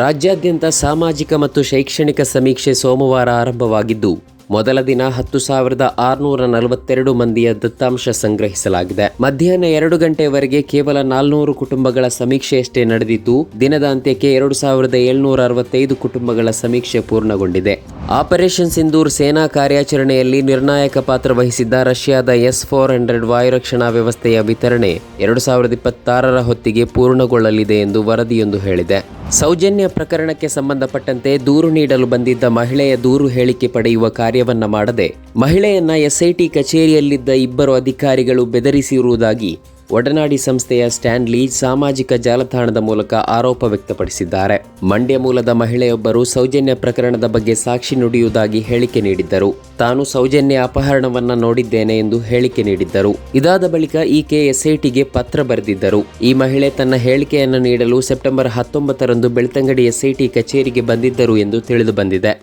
ರಾಜ್ಯಾದ್ಯಂತ ಸಾಮಾಜಿಕ ಮತ್ತು ಶೈಕ್ಷಣಿಕ ಸಮೀಕ್ಷೆ ಸೋಮವಾರ ಆರಂಭವಾಗಿದ್ದು, ಮೊದಲ ದಿನ ಹತ್ತು ಸಾವಿರದ ಆರುನೂರ ನಲವತ್ತೆರಡು ಮಂದಿಯ ದತ್ತಾಂಶ ಸಂಗ್ರಹಿಸಲಾಗಿದೆ. ಮಧ್ಯಾಹ್ನ ಎರಡು ಗಂಟೆಯವರೆಗೆ ಕೇವಲ ನಾಲ್ನೂರು ಕುಟುಂಬಗಳ ಸಮೀಕ್ಷೆಯಷ್ಟೇ ನಡೆದಿದ್ದು, ದಿನದ ಅಂತ್ಯಕ್ಕೆ ಎರಡು ಸಾವಿರದ ಏಳ್ನೂರ ಅರವತ್ತೈದು ಕುಟುಂಬಗಳ ಸಮೀಕ್ಷೆ ಪೂರ್ಣಗೊಂಡಿದೆ. ಆಪರೇಷನ್ ಸಿಂಧೂರ್ ಸೇನಾ ಕಾರ್ಯಾಚರಣೆಯಲ್ಲಿ ನಿರ್ಣಾಯಕ ಪಾತ್ರ ವಹಿಸಿದ್ದ ರಷ್ಯಾದ ಎಸ್ ಫೋರ್ ಹಂಡ್ರೆಡ್ ವಾಯುರಕ್ಷಣಾ ವ್ಯವಸ್ಥೆಯ ವಿತರಣೆ ಎರಡು ಸಾವಿರದ ಇಪ್ಪತ್ತಾರರ ಹೊತ್ತಿಗೆ ಪೂರ್ಣಗೊಳ್ಳಲಿದೆ ಎಂದು ವರದಿಯೊಂದು ಹೇಳಿದೆ. ಸೌಜನ್ಯ ಪ್ರಕರಣಕ್ಕೆ ಸಂಬಂಧಪಟ್ಟಂತೆ ದೂರು ನೀಡಲು ಬಂದಿದ್ದ ಮಹಿಳೆಯ ದೂರು ಹೇಳಿಕೆ ಪಡೆಯುವ ಕಾರ್ಯವನ್ನ ಮಾಡದೆ ಮಹಿಳೆಯನ್ನ ಎಸ್ಐಟಿ ಕಚೇರಿಯಲ್ಲಿದ್ದ ಇಬ್ಬರು ಅಧಿಕಾರಿಗಳು ಬೆದರಿಸಿರುವುದಾಗಿ ಒಡನಾಡಿ ಸಂಸ್ಥೆಯ ಸ್ಟ್ಯಾನ್ಲಿ ಸಾಮಾಜಿಕ ಜಾಲತಾಣದ ಮೂಲಕ ಆರೋಪ ವ್ಯಕ್ತಪಡಿಸಿದ್ದಾರೆ. ಮಂಡ್ಯ ಮೂಲದ ಮಹಿಳೆಯೊಬ್ಬರು ಸೌಜನ್ಯ ಪ್ರಕರಣದ ಬಗ್ಗೆ ಸಾಕ್ಷಿ ನುಡಿಯುವುದಾಗಿ ಹೇಳಿಕೆ ನೀಡಿದ್ದರು. ತಾನು ಸೌಜನ್ಯ ಅಪಹರಣವನ್ನ ನೋಡಿದ್ದೇನೆ ಎಂದು ಹೇಳಿಕೆ ನೀಡಿದ್ದರು. ಇದಾದ ಬಳಿಕ ಈಕೆ ಎಸ್ಐಟಿಗೆ ಪತ್ರ ಬರೆದಿದ್ದರು. ಈ ಮಹಿಳೆ ತನ್ನ ಹೇಳಿಕೆಯನ್ನು ನೀಡಲು ಸೆಪ್ಟೆಂಬರ್ ಹತ್ತೊಂಬತ್ತರಂದು ಬೆಳ್ತಂಗಡಿ ಎಸ್ಐಟಿ ಕಚೇರಿಗೆ ಬಂದಿದ್ದರು ಎಂದು ತಿಳಿದು ಬಂದಿದೆ.